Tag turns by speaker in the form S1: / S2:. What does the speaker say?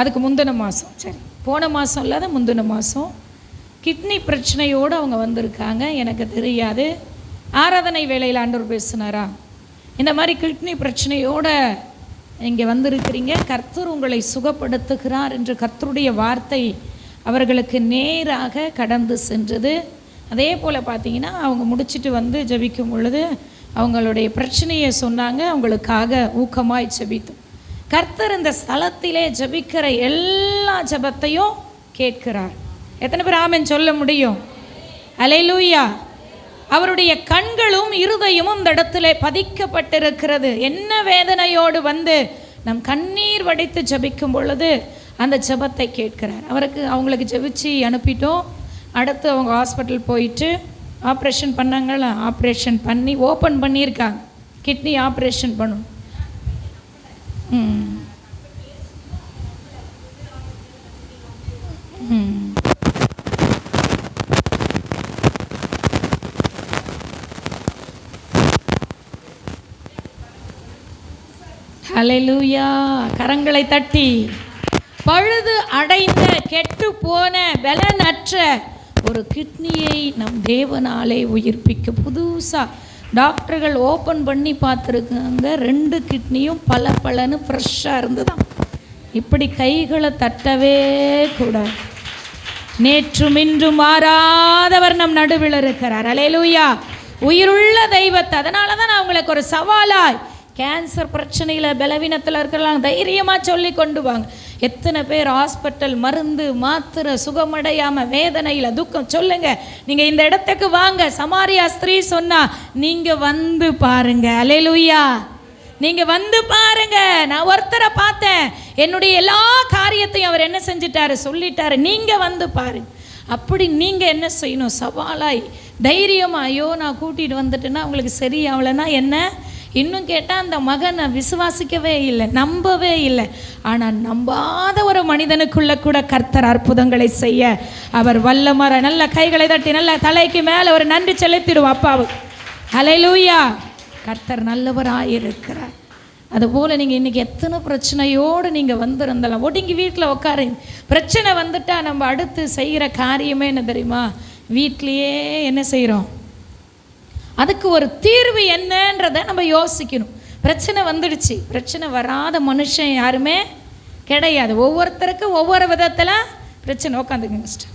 S1: அதுக்கு முந்தின மாதம் சரி போன மாதம் இல்லாத முந்தின மாதம் கிட்னி பிரச்சனையோடு அவங்க வந்திருக்காங்க எனக்கு தெரியாது. ஆராதனை வேலையில் ஆண்டவர் பேசுனாரா? இந்த மாதிரி கிட்னி பிரச்சனையோட இங்கே வந்திருக்கிறீங்க கர்த்தர் உங்களை சுகப்படுத்துகிறார் என்று கர்த்தருடைய வார்த்தை அவர்களுக்கு நேராக கடந்து சென்றது. அதே போல் பார்த்தீங்கன்னா அவங்க முடிச்சுட்டு வந்து ஜபிக்கும் பொழுது அவங்களுடைய பிரச்சனையை சொன்னாங்க அவங்களுக்காக ஊக்கமாய் ஜபித்தோம். கர்த்தர் இந்த ஸ்தலத்திலே ஜெபிக்கிற எல்லா ஜெபத்தையும் கேட்கிறார். எத்தனை பேர் ஆமன் சொல்ல முடியும்? அலைலூயா அவருடைய கண்களும் இருதயமும் இந்த இடத்துல பதிக்கப்பட்டிருக்கிறது. என்ன வேதனையோடு வந்து நம் கண்ணீர் வடித்து ஜபிக்கும் பொழுது அந்த ஜெபத்தை கேட்கிறார். அவருக்கு அவங்களுக்கு ஜபிச்சு அனுப்பிட்டோம். அடுத்து அவங்க ஹாஸ்பிட்டல் போயிட்டு ஆப்ரேஷன் பண்ணாங்களா? ஆப்ரேஷன் பண்ணி ஓப்பன் பண்ணியிருக்காங்க. கிட்னி ஆப்ரேஷன் பண்ணும். அலையூயா கரங்களை தட்டி. பழுது அடைந்த கெட்டு போன பலனற்ற ஒரு கிட்னியை நம் தேவனாலே உயிர்ப்பிக்க புதுசா டாக்டர்கள் ஓப்பன் பண்ணி பார்த்துருக்காங்க. ரெண்டு கிட்னியும் பல பலன்னு ஃப்ரெஷ்ஷாக இருந்துதான் இப்படி கைகளை தட்டவே கூடாது. நேற்றும் இன்றும் மாறாதவர் நம் நடுவில் இருக்கிறார். அலையலூயா. உயிருள்ள தெய்வத்தை. அதனால தான் நான் உங்களுக்கு ஒரு சவாலாய். கேன்சர் பிரச்சனையில் பலவீனத்தில் இருக்கலாம் தைரியமாக சொல்லி கொண்டு வாங்க. எத்தனை பேர் ஹாஸ்பிட்டல் மருந்து மாத்திரை சுகமடையாமல் வேதனையில் துக்கம். சொல்லுங்க. நீங்கள் இந்த இடத்துக்கு வாங்க. சமாரியா ஸ்திரீ சொன்னா நீங்கள் வந்து பாருங்க. அலேலூயா நீங்கள் வந்து பாருங்க. நான் ஒருத்தரை பார்த்தேன். என்னுடைய எல்லா காரியத்தையும் அவர் என்ன செஞ்சிட்டாரு? சொல்லிட்டாரு. நீங்கள் வந்து பாருங்க. அப்படி நீங்கள் என்ன செய்யணும்? சவாலாய் தைரியமாக ஐயோ நான் கூட்டிகிட்டு வந்துட்டேன்னா உங்களுக்கு சரியாகலைன்னா என்ன? இன்னும் கேட்டால் அந்த மகனை விசுவாசிக்கவே இல்லை நம்பவே இல்லை. ஆனால் நம்பாத ஒரு மனிதனுக்குள்ள கூட கர்த்தர் அற்புதங்களை செய்ய அவர் வல்லமர நல்ல கைகளை தட்டி நல்ல தலைக்கு மேலே ஒரு நன்றி செலுத்திடுவோம் அப்பாவுக்கு அலையிலூயா கர்த்தர் நல்லவராயிருக்கிறார் அதுபோல் நீங்கள் இன்றைக்கி எத்தனை பிரச்சனையோடு நீங்கள் வந்திருந்தலாம் ஒடுங்கி வீட்டில் உட்காருங்க பிரச்சனை வந்துட்டா நம்ம அடுத்து செய்கிற காரியமே என்ன தெரியுமா? வீட்லேயே என்ன செய்கிறோம் அதுக்கு ஒரு தீர்வு என்னன்றதை நம்ம யோசிக்கணும். பிரச்சனை வந்துடுச்சு. பிரச்சனை வராத மனுஷன் யாருமே கிடையாது. ஒவ்வொருத்தருக்கும் ஒவ்வொரு விதத்தில் பிரச்சனை உட்காந்துக்குங்க sister.